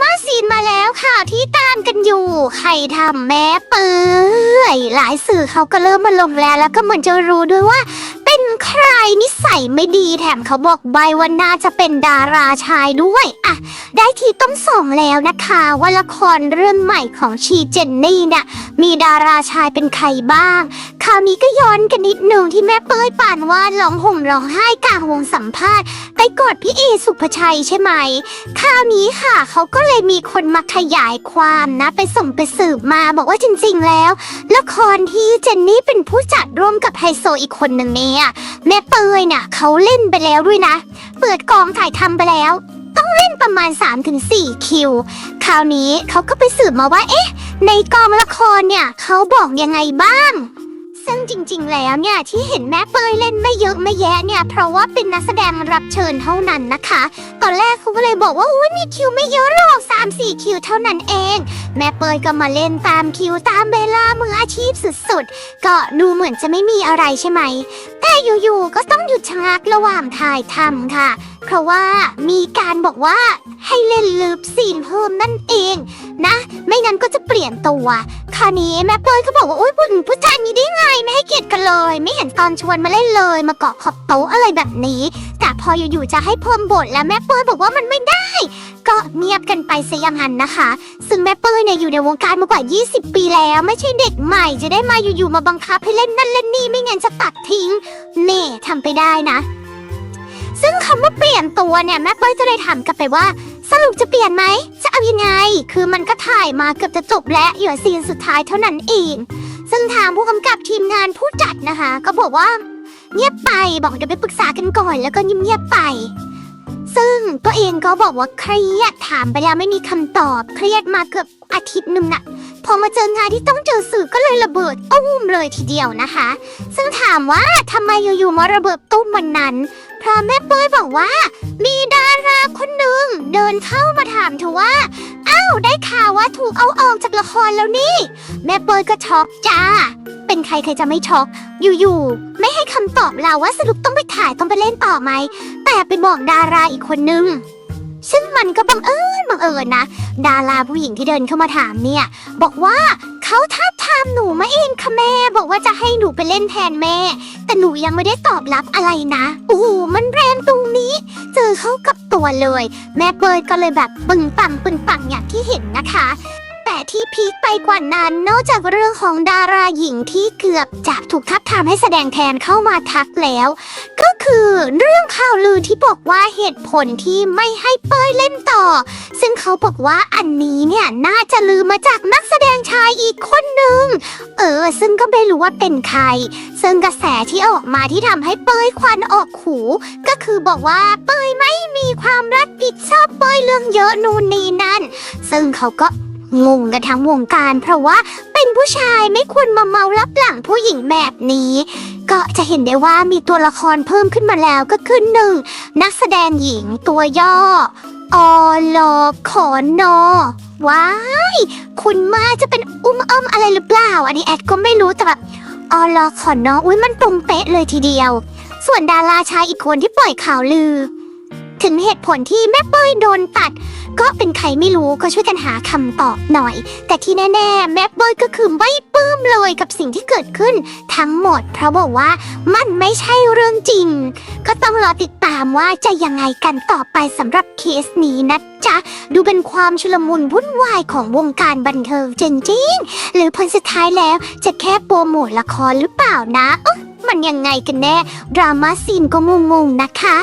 ม่าซีนมาแล้วค่ะที่ตามกันอยู่ ใครทำแม่เปื่อยหลายสื่อเขาก็เริ่มมาลงแล้วแล้วก็เหมือนจะรู้ด้วยว่า เป็นใครนิสัยไม่ดีแถมเขาบอกใบว่าน่าจะเป็นดาราชายด้วยอะได้ทีต้องส่งแล้วนะคะว่าละครเรื่องใหม่ของชีเจนนี่เนี่ยมีดาราชายเป็นใครบ้างคราวนี้ก็ย้อนกันนิดหนึ่งที่แม่เป้ยป่านว่าดร้องห่มร้องไห้กลางวงสัมภาษณ์ ไปกอดพี่เอสุภชัยใช่ไหมคราวนี้ค่ะเขาก็เลยมีคนมาขยายความนะ ไปส่งไปสืบมาบอกว่าจริงๆแล้ว ละครที่เจนนี่เป็นผู้จัดร่วมกับไฮโซอีกคนหนึ่งเนี่ยแม่เป้ยเนี่ยเขาเล่นไปแล้วด้วยนะ เปิดกองถ่ายทำไปแล้ว ต้องเล่นประมาณ 3-4 คิว คราวนี้เขาก็ไปสืบมาว่าเอ๊ะ ในกองละครเนี่ยเขาบอกยังไงบ้าง ซึ่งจริงๆ แล้วเนี่ยที่เห็นแม่เปยเล่นไม่เยอะไม่แยะเนี่ย เพราะว่าเป็นนักแสดงรับเชิญเท่านั้นนะคะ ตอนแรกเขาก็เลยบอกว่าอุ้ยมีคิวไม่เยอะหรอก3 4คิวเท่านั้นเอง แม่เปยก็มาเล่นตามคิวตามเวลามืออาชีพสุดๆ ก็ดูเหมือนจะไม่มีอะไรใช่ไหม แต่อยู่ๆ ก็ต้องหยุดชะงักระหว่างถ่ายทำค่ะ เพราะว่ามีการบอกว่าให้เล่นลืบซีนเพิ่มนั่นเอง นะ ไม่งั้นก็จะเปลี่ยนตัวานี้แม่เปยก็บอกว่าโอ๊ยผู้ผู้ชายนี้ได้ไงไม่ให้เกียรติกันเลย ไม่เห็นตอนชวนมาเล่นเลย มาเกาะขอบโต๊ะอะไรแบบนี้ แต่พออยู่ๆจะให้เพิ่มบทแล้วแม่เปยบอกว่ามันไม่ได้ ก็เงียบกันไปซะอย่างนั้นนะคะ ซึ่งแม่เป้ยเนี่ยอยู่ในวงการมากว่า 20 ปีแล้ว ไม่ใช่เด็กใหม่จะได้มาอยู่ๆมาบังคับให้เล่นนั่นเล่นนี่ไม่งั้นจะตัดทิ้งเน่ทำไปได้นะ ซึ่งคำว่าเปลี่ยนตัวเนี่ยแม่เป้ยจะเลยถามกลับไปว่า สรุปจะเปลี่ยนไหม จะเอายังไง คือมันก็ถ่ายมาเกือบจะจบแล้วเหลือซีนสุดท้ายเท่านั้นเอง ซึ่งทางผู้กำกับทีมงานผู้จัดนะคะ ก็บอกว่า เงียบไปบอกเดี๋ยวไปปรึกษากันก่อน แล้วก็เงียบๆไป ซึ่งตัวเองก็บอกว่าเครียดถามไปแล้วไม่มีคำตอบ เครียดมาเกือบอาทิตย์หนึ่งน่ะพอมาเจองานที่ต้องเจอสื่อก็เลยระเบิดตุ้มเลยทีเดียวนะคะ ซึ่งถามว่าทำไมอยู่ๆมาระเบิดตุ้มวันนั้นเพราะแม่เป้ยบอกว่า มีดาราคนหนึ่ง นเข้ามาถามเธอว่า อ้าว ได้ข่าวว่าถูกเอาออกจากละครแล้วนี่ แม่เป้ยก็ช็อกจ้า เป็นใครใครจะไม่ช็อก อยู่ๆ ไม่ให้คำตอบเราว่าสรุปต้องไปถ่ายต้องไปเล่นต่อไหม แต่ไปบอกดาราอีกคนนึง ซึ่งมันก็บังเอิญบังเอิญนะ ดาราผู้หญิงที่เดินเข้ามาถามเนี่ย บอกว่าเขาท้ามหนูมาเองค่ะแม่ บอกว่าจะให้หนูไปเล่นแทนแม่ แต่หนูยังไม่ได้ตอบรับอะไรนะโอ้โหมันแรงตรงนี้ เจอเข้ากับตัวเลย แม่เปิดก็เลยแบบปึงปังปึงปังอย่างที่เห็นนะคะ ที่พีคไปกว่านั้นนอกจากเรื่องของดาราหญิงที่เกือบจะถูกทับทามให้แสดงแทนเข้ามาทักแล้ว ก็คือเรื่องข่าวลือที่บอกว่าเหตุผลที่ไม่ให้เป้ยเล่นต่อ ซึ่งเขาบอกว่าอันนี้เนี่ยน่าจะลือมาจากนักแสดงชายอีกคนหนึ่งเออ ซึ่งก็ไม่รู้ว่าเป็นใคร ซึ่งกระแสที่ออกมาที่ทำให้เป้ยควันออกหู ก็คือบอกว่าเป้ยไม่มีความรับผิดชอบเป้ยเรื่องเยอะนู่นนี่นั่น ซึ่งเขาก็ งงกันทั้งวงการ เพราะว่าเป็นผู้ชายไม่ควรมาเมารับหลังผู้หญิงแบบนี้ ก็จะเห็นได้ว่ามีตัวละครเพิ่มขึ้นมาแล้วก็คือหนึ่งนักแสดงหญิงตัวย่ออลอขอนอว้ายคุณมาจะเป็นอุ้มอ้อมอะไรหรือเปล่า อันนี้แอดก็ไม่รู้แต่แบบอลอขอนออุ้ยมันตรงเป๊ะเลยทีเดียว ส่วนดาราชายอีกคนที่ปล่อยข่าวลือ ถึงเหตุผลที่แม่เป้ยโดนตัด ก็เป็นใครไม่รู้ก็ช่วยกันหาคำตอบหน่อย แต่ที่แน่ๆ แม่เป้ยก็คือไม่ปลื้มเลยกับสิ่งที่เกิดขึ้นทั้งหมด เพราะบอกว่ามันไม่ใช่เรื่องจริง ก็ต้องรอติดตามว่าจะยังไงกันต่อไปสำหรับเคสนี้นะจ๊ะ ดูเป็นความชุลมุนวุ่นวายของวงการบันเทิงจริงๆหรือผลสุดท้ายแล้วจะแค่โปรโมทละครหรือเปล่านะเอ๊ะมันยังไงกันแน่ ดราม่าซีนก็งงๆนะคะ